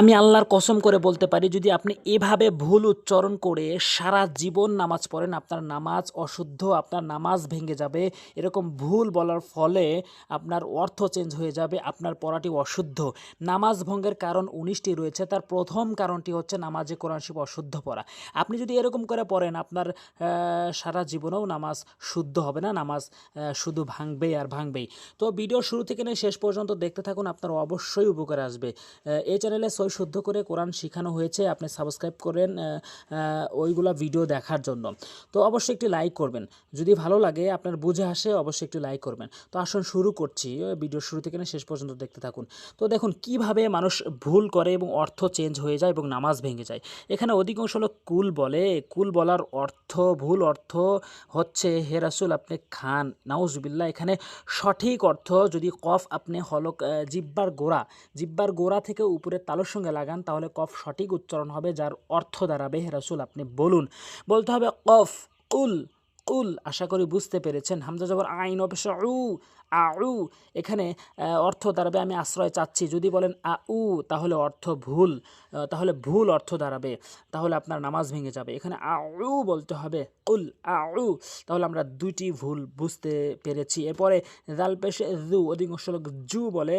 আমি আল্লাহর কসম করে বলতে পারি, যদি আপনি এভাবে ভুল উচ্চারণ করে সারা জীবন নামাজ পড়েন, আপনার নামাজ অশুদ্ধ, আপনার নামাজ ভেঙে যাবে, এরকম ভুল বলার ফলে আপনার অর্থ চেঞ্জ হয়ে যাবে, আপনার পড়াটি অশুদ্ধ। নামাজ ভঙ্গের কারণ উনিশটি রয়েছে, তার প্রথম কারণটি হচ্ছে নামাজে কোরআন শিব অশুদ্ধ পড়া। আপনি যদি এরকম করে পড়েন, আপনার সারা জীবনেও নামাজ শুদ্ধ হবে না, নামাজ শুধু ভাঙবেই আর ভাঙবেই। তো ভিডিও শুরু থেকে নিয়ে শেষ পর্যন্ত দেখতে থাকুন, আপনার অবশ্যই উপকার আসবে। এই চ্যানেলে সই শুদ্ধ করে কোরআন শেখানো হয়েছে, আপনি সাবস্ক্রাইব করেন ওইগুলা ভিডিও দেখার জন্য। তো অবশ্যই একটি লাইক করবেন। যদি ভালো লাগে, আপনার বুঝে আসে, অবশ্যই একটি লাইক করবেন। তো আসুন শুরু করছি ভিডিও শুরু থেকে শেষ পর্যন্ত দেখতে থাকুন। তো দেখুন, কীভাবে মানুষ ভুল করে এবং অর্থ চেঞ্জ হয়ে যায় এবং নামাজ ভেঙে যায়। এখানে অধিকাংশ লোক কুল বলে। কুল বলার অর্থ, ভুল অর্থ হচ্ছে, হে রাসুল, আপনি খান। নাউজবিল্লা এখানে সঠিক অর্থ যদি কফ আপনি হলক জিব্বার গোড়া। জিব্বার গোড়া থেকে উপরে তালুর সঙ্গে লাগান, তাহলে কফ সঠিক উচ্চারণ হবে, যার অর্থ দাঁড়াবে হেরাসুল আপনি বলুন। বলতে হবে কফ উল উল আশা করি বুঝতে পেরেছেন। হামজা জবর আইন অবশ্য উ আউ এখানে অর্থ দাঁড়াবে, আমি আশ্রয় চাচ্ছি। যদি বলেন আ, উ, তাহলে অর্থ ভুল তাহলে ভুল অর্থ দাঁড়াবে, তাহলে আপনার নামাজ ভেঙে যাবে। এখানে আউ বলতে হবে উল আউ তাহলে আমরা দুইটি ভুল বুঝতে পেরেছি। এরপরে জাল পেশে জু, অধিকাংশ লোক জু বলে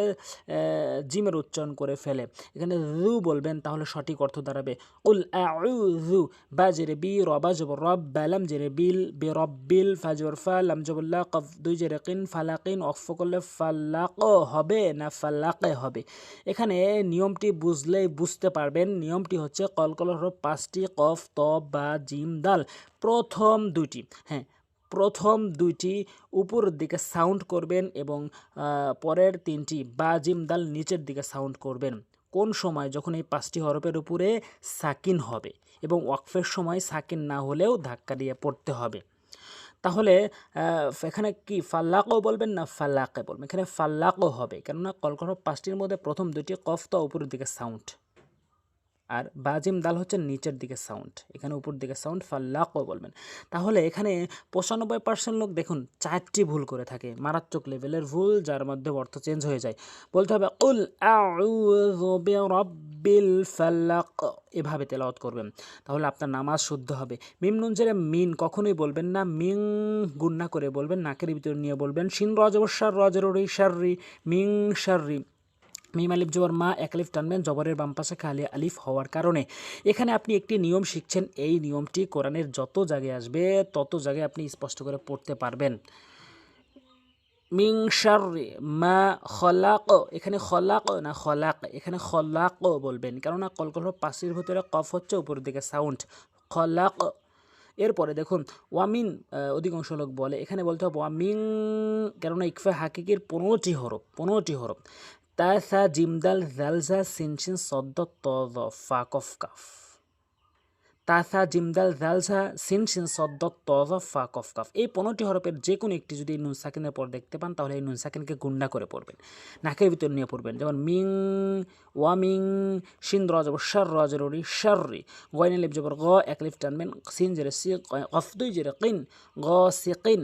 জিমের উচ্চারণ করে ফেলে। এখানে জু বলবেন, তাহলে সঠিক অর্থ দাঁড়াবে। উল আউ জু, বা জেরে বি রবা জবর, রব, বালাম, জেরে বিল, বে রব্বিল ফাজবর ফা লাম জবুল্লাহ কফ, দুই জেরে কিন ফালাকিন, অক্ফ করলে ফাল্লাক হবে না ফাল্লাকে হবে? এখানে নিয়মটি বুঝলেই বুঝতে পারবেন। নিয়মটি হচ্ছে কলকল হরফ পাঁচটি, কফ, ত, বা, জিম, দাল। প্রথম দুইটি হ্যাঁ প্রথম দুইটি উপরের দিকে সাউন্ড করবেন এবং পরের তিনটি বা, জিম, দাল নিচের দিকে সাউন্ড করবেন। কোন সময়? যখন এই পাঁচটি হরফের উপরে সাকিন হবে এবং ওয়াকফের সময় সাকিন না হলেও ধাক্কা দিয়ে পড়তে হবে। তাহলে এখানে কি ফাল্লাকও বলবেন না ফাল্লাকে বলবেন? এখানে ফাল্লাকও হবে। কেননা কলকল পাঁচটির মধ্যে প্রথম দুটি কফ তো উপরের দিকে সাউন্ড। আর বাজিম দাল হচ্ছে নিচের দিকে সাউন্ড। এখানে উপর দিকে সাউন্ড ফাল্লাকও বলবেন। তাহলে এখানে পঁচানব্বই পার্সেন্ট লোক দেখুন চারটি ভুল করে থাকে। মারাত্মক লেভেলের ভুল, যার মধ্যে অর্থ চেঞ্জ হয়ে যায়। বলতে হবে উল বিরাব্বিল ফালাক এভাবে তেলাওয়াত করবেন। তাহলে আপনার নামাজ শুদ্ধ হবে। মিম নুন জেরে মিন কখনোই বলবেন না। মিং গুন্না করে বলবেন, নাকের ভিতর নিয়ে বলবেন, শিন রজবসার রজরি শাররি মিং শাররি মিম আলিফ জবর মা এক আলিফ টানবেন, জবরের বাম পাশে খালি আলিফ হওয়ার কারণে। এখানে আপনি একটি নিয়ম শিখছেন, এই নিয়মটি কোরআনের যত জায়গায় আসবে, তত জায়গায় আপনি স্পষ্ট করে পড়তে পারবেন। মিং শাররি, মা খলাক, এখানে খলাক না খলাক, এখানে খলাক বলবেন, কেননা কলকল পাশের ভিতরে কফ হচ্ছে উপরের দিকে সাউন্ড, খলাক। এরপরে দেখুন, ওয়ামিন অধিকাংশ লোক বলে, এখানে বলতে হবে ওয়ামিং, কেননা ইকফা হাকিকির পনেরোটি হরফ পনেরোটি হরফ। তা সা জিমদাল, জালজা, সিনসিন, সদ্দ ত দ ফা, কফ, কাফ। তাসা, জিমদাল, জালসা সিন সিন সদ্দ তজ ফা কফ। কাফ এই পনেরোটি হরফের যে কোনো একটি যদি নুন সাকিনের পর দেখতে পান, তাহলে এই নুন সাকিনকে গুন্ডা করে পড়বেন। নাকের ভিতর নিয়ে পড়বেন। যেমন মিং ওয়ামিং সিন রজ শার রজ ররি শাররি গয়নে লিপ জবর, গ, এক লিফ টানবেন, সিন জেরে সি কফ দুই জেরে কিন, গ, সি, কিন।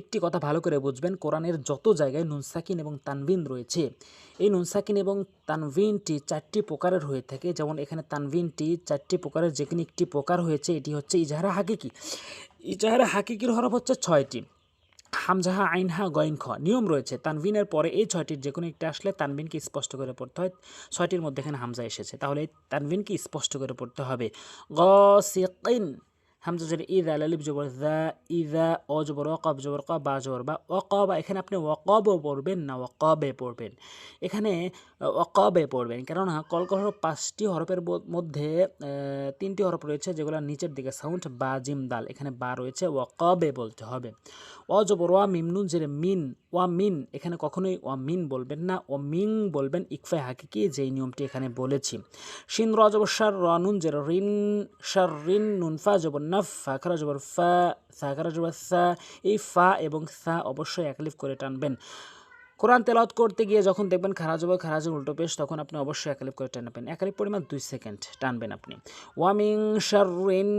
একটি কথা ভালো করে বুঝবেন, কোরআনের যত জায়গায় নুন সাকিন এবং তানবিন রয়েছে, এই নুন সাকিন এবং তানভিনটি চারটি প্রকারের হয়ে থাকে। যেমন এখানে তানভিনটি চারটি প্রকারের যে কোনো একটি প্রকার হয়েছে, এটি হচ্ছে ইজাহারা হাকিকি। ইজাহারা হাকিকির হরফ হচ্ছে ছয়টি। হামজাহা, আইনহা গইন খ নিয়ম রয়েছে। তানভিনের পরে এই ছয়টির যে কোনো একটি আসলে তানবিনকে স্পষ্ট করে পড়তে হয়। ছয়টির মধ্যে এখানে হামজা এসেছে। তাহলে এই তানভিনকে স্পষ্ট করে পড়তে হবে। গ সিকিন হামজা জের ইদা লালিব জবর দা ইদা অ জবর অকব জবর ক বা জবর বা অকবা এখানে আপনি ওয়াকবও পড়বেন না ওয়াকবে পড়বেন এখানে ওয়াকবে পড়বেন কেননা কলকল হরফ পাঁচটি হরফের ব- মধ্যে তিনটি হরফ রয়েছে যেগুলো নিচের দিকে সাউন্ড বা জিম দাল এখানে বা রয়েছে ওয়াকবে বলতে হবে অ জবর ওয়া মিমনুন জেরে মিন ওয়া মিন এখানে কখনোই ওয়া মিন বলবেন না ও মিং বলবেন ইকফায় হাকিকি, যেই নিয়মটি এখানে বলেছি। শিন র জবর শার রানুন জের, রিন শার রিন নুন ফা জবর নাফ, ফা খারা জবর ফা, সা খারা জবর সা, এই ফা এবং সা অবশ্যই একলিফ করে টানবেন। কোরআন তেলাওয়াত করতে গিয়ে যখন দেখবেন খারাজ হবে খারাজের উল্টো পেশ, তখন আপনি অবশ্যই একালিপ করে টানবেন। একালিপ পরিমাণ দুই সেকেন্ড টানবেন আপনি। ওয়ামিং শাররিন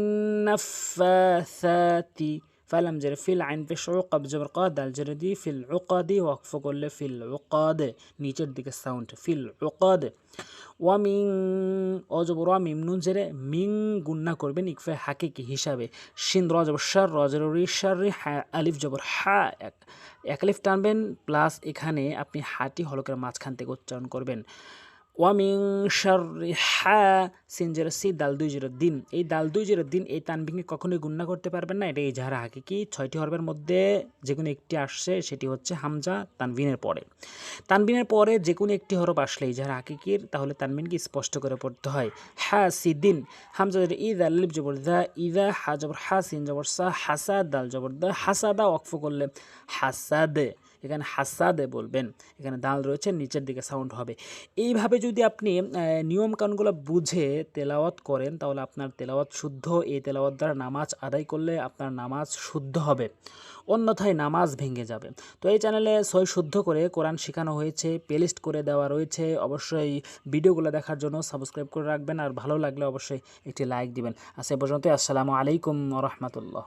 ফালাম জেরে ফিল আইন পেশ ওকাব জবর ক দাল জেরে দি ফিল ওকাদি ওয়াকফ করলে ফিল ওকাদ নিচের দিকে সাউন্ড ফিল ওকাদ ওয়ামিং অজবর মিম নুন জেরে মিং গুন্না করবেন ইকফে হাকিকি হিসাবে শিন র জবর শার র জের রি শার হা আলিফ জবর হা এক এক আলিফ টানবেন প্লাস এখানে আপনি হাটি হলকের মাঝখান থেকে উচ্চারণ করবেন। ওয়ামিং সিন জেরো সি দাল দুই জিরো দিন এই দাল দুই জিরো দিন এই তানবিংকে কখনোই গুণনা করতে পারবেন না। এটা এই যাহারা হাকিকি। ছয়টি হরফের মধ্যে যে কোনো একটি আসছে, সেটি হচ্ছে হামজা তানবিনের পরে। তানবিনের পরে যে কোনো একটি হরফ আসলে এই যাহারা হাকিকির, তাহলে তানবিনকে স্পষ্ট করে পড়তে হয়। হা সি দিন। হামজা জের ই দাল লিপ জবর দা ইদা হা জবর হা, সিন জবর সা হাসা দাল জবর দা হাসাদা অক্ফ করলে হাসাদে। এখানে হাসাদে বলবেন, এখানে দাল রয়েছে, নিচের দিকে সাউন্ড হবে। এইভাবে যদি আপনি নিয়মকানুনগুলো বুঝে তেলাওয়াত করেন, তাহলে আপনার তেলাওয়াত শুদ্ধ। এই তেলাওয়াত দ্বারা নামাজ আদায় করলে আপনার নামাজ শুদ্ধ হবে। অন্যথায় নামাজ ভেঙে যাবে। তো এই চ্যানেলে সই শুদ্ধ করে কোরআন শেখানো হয়েছে প্লেলিস্ট করে দেওয়া রয়েছে। অবশ্যই ভিডিওগুলো দেখার জন্য সাবস্ক্রাইব করে রাখবেন। আর ভালো লাগলে অবশ্যই একটি লাইক দিবেন। আর এ পর্যন্ত আসসালামু আলাইকুম রহমতুল্লাহ।